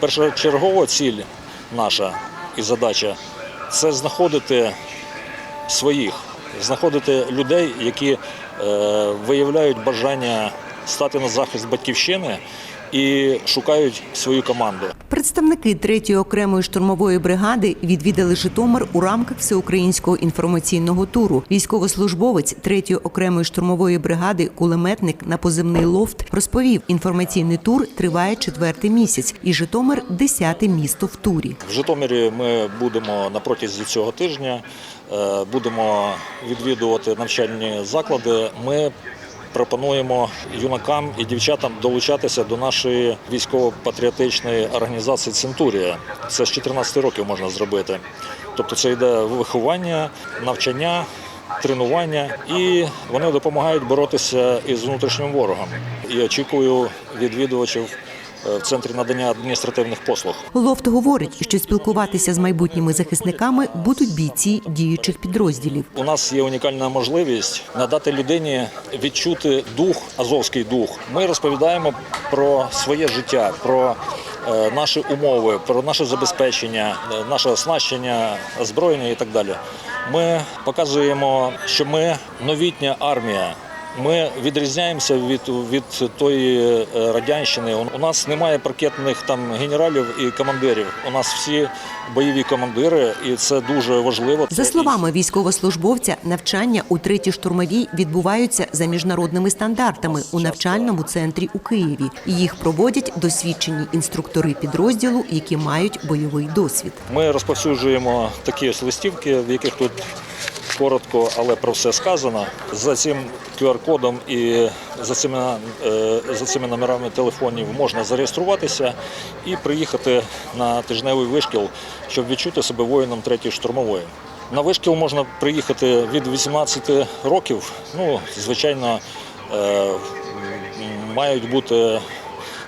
першочергова ціль наша і задача це знаходити своїх, знаходити людей, які е, виявляють бажання стати на захист батьківщини і шукають свою команду. Представники 3-ї окремої штурмової бригади відвідали Житомир у рамках всеукраїнського інформаційного туру. Військовослужбовець 3-ї окремої штурмової бригади кулеметник на позивний лофт розповів, інформаційний тур триває четвертий місяць, і Житомир десяте місто в турі. В Житомирі ми будемо на протязі цього тижня е, будемо відвідувати навчальні заклади. Ми пропонуємо юнакам і дівчатам долучатися до нашої військово-патріотичної організації Центурія. Це з 14 років можна зробити. Тобто це йде виховання, навчання. Тренування і вони допомагають боротися із внутрішнім ворогом. І очікую відвідувачів в центрі надання адміністративних послуг. Лофт говорить, що спілкуватися з майбутніми захисниками будуть бійці діючих підрозділів. У нас є унікальна можливість надати людині відчути дух, азовський дух. Ми розповідаємо про своє життя, про е, наші умови, про наше забезпечення, е, наше оснащення, озброєння і так далі. Ми показуємо, що ми новітня армія. Ми відрізняємося від, від тої е, радянщини. У- У нас немає паркетних там генералів і командирів. У нас всі бойові командири, і це дуже важливо. За словами військовослужбовця, навчання у третій штурмовій відбуваються за міжнародними стандартами у навчальному центрі у Києві. Їх проводять досвідчені інструктори підрозділу, які мають бойовий досвід. Ми розповсюджуємо такі ось листівки, в яких тут коротко, але про все сказано. За цим QR-кодом і за цими, е, за цими номерами телефонів можна зареєструватися і приїхати на тижневий вишкіл, щоб відчути себе воїном третьої штурмової. На вишкіл можна приїхати від 18 років. Ну, звичайно, е, мають бути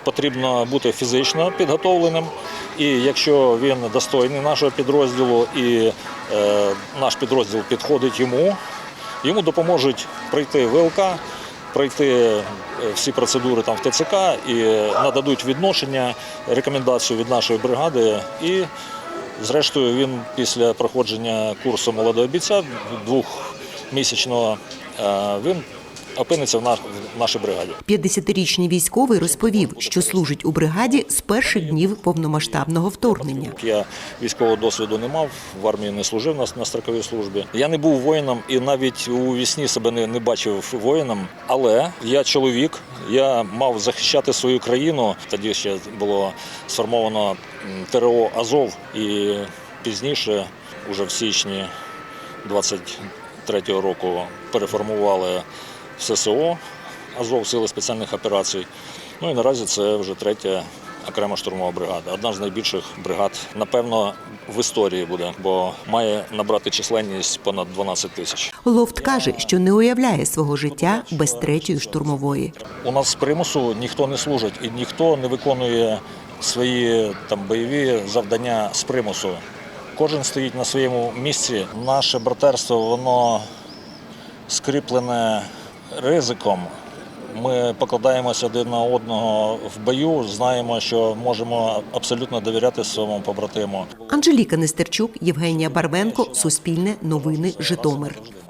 потрібно бути фізично підготовленим. І якщо він достойний нашого підрозділу і е, наш підрозділ підходить йому, йому допоможуть пройти ВЛК, пройти е, всі процедури там в ТЦК і нададуть відношення, рекомендацію від нашої бригади. І зрештою він після проходження курсу молодого бійця двохмісячного е, він опиниться в наш- в нашій бригаді. 50-річний військовий розповів, що служить у бригаді з перших днів повномасштабного вторгнення. Я військового досвіду не мав, в армії не служив на, на строковій службі. Я не був воїном і навіть у вісні себе не, не бачив воїном. Але я чоловік, я мав захищати свою країну. Тоді ще було сформовано ТРО Азов і пізніше, уже в січні 23-го року, переформували ССО Азов Сили спеціальних операцій. Ну і наразі це вже третя окрема штурмова бригада. Одна з найбільших бригад, напевно, в історії буде, бо має набрати численність понад 12 тисяч. Лофт каже, що не уявляє свого життя без третьої штурмової. У нас з примусу ніхто не служить і ніхто не виконує свої там бойові завдання з примусу. Кожен стоїть на своєму місці. Наше братерство воно скріплене ризиком. Ми покладаємося один на одного в бою, знаємо, що можемо абсолютно довіряти своєму побратиму. Анжеліка Нестерчук, Євгенія Барвенко, Суспільне, Новини, Житомир.